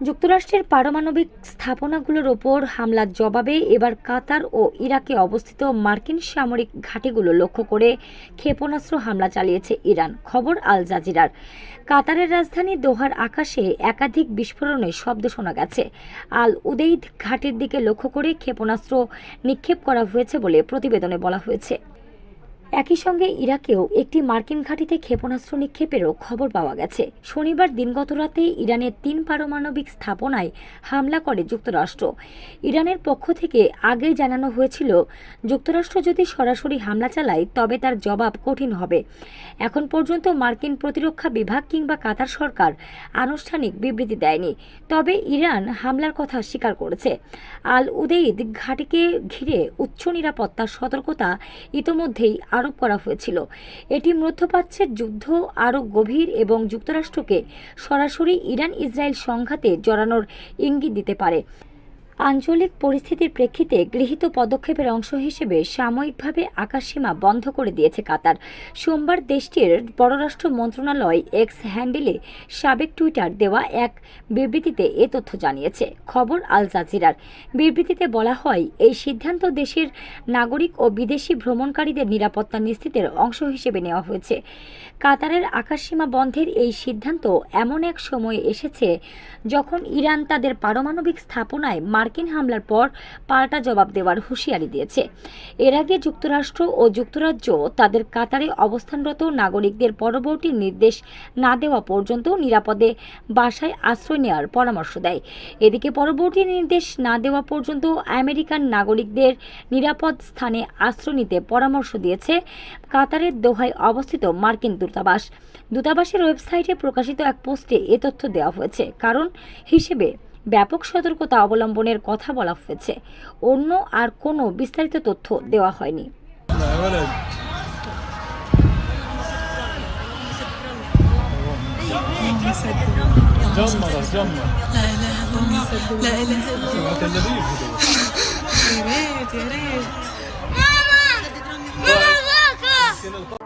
যুক্তরাষ্ট্রের পারমাণবিক স্থাপনাগুলোর ওপর হামলার জবাবে এবার কাতার ও ইরাকে অবস্থিত মার্কিন সামরিক ঘাঁটিগুলো লক্ষ্য করে ক্ষেপণাস্ত্র হামলা চালিয়েছে ইরান, খবর আল জাজিরার। কাতারের রাজধানী দোহার আকাশে একাধিক বিস্ফোরণের শব্দ শোনা গেছে। আল উদেইদ ঘাটির দিকে লক্ষ্য করে ক্ষেপণাস্ত্র নিক্ষেপ করা হয়েছে বলে প্রতিবেদনে বলা হয়েছে। একই সঙ্গে ইরাকেও একটি মার্কিন ঘাঁটিতে ক্ষেপণাস্ত্র নিক্ষেপেরও খবর পাওয়া গেছে। শনিবার দিনগত রাতে ইরানের তিন পারমাণবিক স্থাপনায় হামলা করে যুক্তরাষ্ট্র। ইরানের পক্ষ থেকে আগেই জানানো হয়েছিল, যুক্তরাষ্ট্র যদি সরাসরি হামলা চালায়, তবে তার জবাব কঠিন হবে। এখন পর্যন্ত মার্কিন প্রতিরক্ষা বিভাগ কিংবা কাতার সরকার আনুষ্ঠানিক বিবৃতি দেয়নি। তবে ইরান হামলার কথা স্বীকার করেছে। আল উদেইদ ঘাটিকে ঘিরে উচ্চ নিরাপত্তার সতর্কতা ইতোমধ্যেই আরোপ করা হয়েছিল। এটি মধ্যপ্রাচ্যের যুদ্ধ আরও গভীর এবং যুক্তরাষ্ট্রকে সরাসরি ইরান ইসরায়েল সংঘাতে জড়ানোর ইঙ্গিত দিতে পারে। আঞ্চলিক পরিস্থিতির প্রেক্ষিতে গৃহীত পদক্ষেপের অংশ হিসেবে সাময়িকভাবে আকাশসীমা বন্ধ করে দিয়েছে কাতার। সোমবার দেশটির পররাষ্ট্র মন্ত্রণালয় এক্স হ্যান্ডেলে সাবেক টুইটার দেওয়া এক বিবৃতিতে এ তথ্য জানিয়েছে। খবর আল জাজিরার। বিবৃতিতে বলা হয়, এই সিদ্ধান্ত দেশের নাগরিক ও বিদেশি ভ্রমণকারীদের নিরাপত্তা নিশ্চিতের অংশ হিসেবে নেওয়া হয়েছে। কাতারের আকাশসীমা বন্ধের এই সিদ্ধান্ত এমন এক সময়ে এসেছে যখন ইরান তাদের পারমাণবিক স্থাপনায় মার্কিন হামলার পর পাল্টা জবাব দেওয়ার হুঁশিয়ারি দিয়েছে। এর আগে যুক্তরাষ্ট্র ও যুক্তরাজ্য তাদের কাতারে অবস্থানরত নাগরিকদের পরবর্তী নির্দেশ না দেওয়া পর্যন্ত নিরাপদে বাসায় আশ্রয় নেওয়ার পরামর্শ দেয়। এদিকে পরবর্তী নির্দেশ না দেওয়া পর্যন্ত আমেরিকান নাগরিকদের নিরাপদ স্থানে আশ্রয় নিতে পরামর্শ দিয়েছে কাতারের দোহায় অবস্থিত মার্কিন দূতাবাস। দূতাবাসের ওয়েবসাইটে প্রকাশিত এক পোস্টে এ তথ্য দেওয়া হয়েছে। কারণ হিসেবে ব্যাপক সতর্কতা অবলম্বনের কথা বলা হয়েছে অন্য আর কোনো বিস্তারিত তথ্য দেওয়া হয়নি لا يا ولد جمرة جمرة لا اله الا الله لا اله الا الله سمعت اللبيب هذول يا ريت يا ريت ماما ماما ذاك